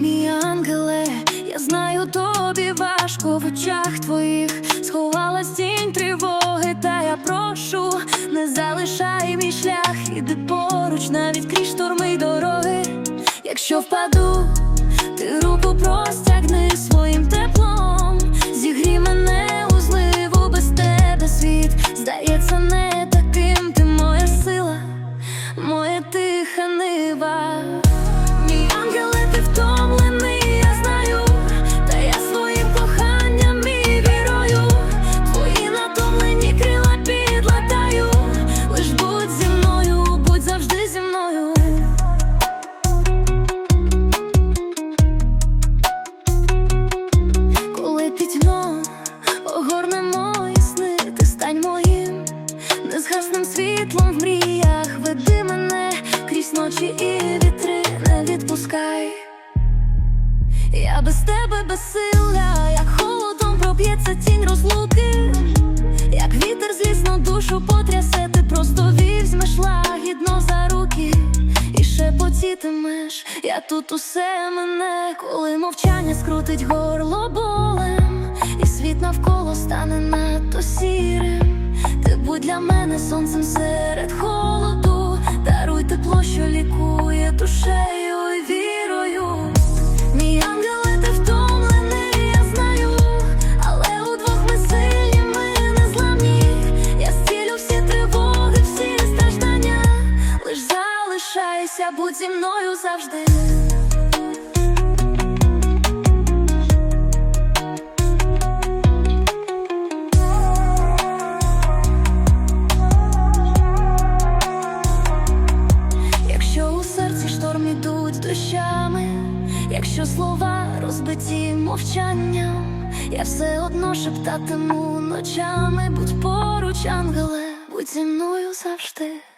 Мій ангеле, я знаю, тобі важко в очах твоїх сховалась тінь тривоги, та я прошу, не залишай мій шлях, іди поруч, навіть крізь шторми й дороги. Якщо впаду, ночі і вітри, не відпускай. Я без тебе безсилля, як холодом проб'ється тінь розлуки, як вітер злісно душу потрясе, ти просто візьмеш лагідно за руки і шепотітимеш, я тут усе мене, коли мовчання скрутить горло болем, і світ навколо стане надто сірим. Ти будь для мене сонцем серед холоду, залишайся, будь зі мною завжди. Якщо у серці шторм ідуть дощами, якщо слова розбиті мовчанням, я все одно шептатиму ночами, будь поруч, ангеле, будь зі мною завжди.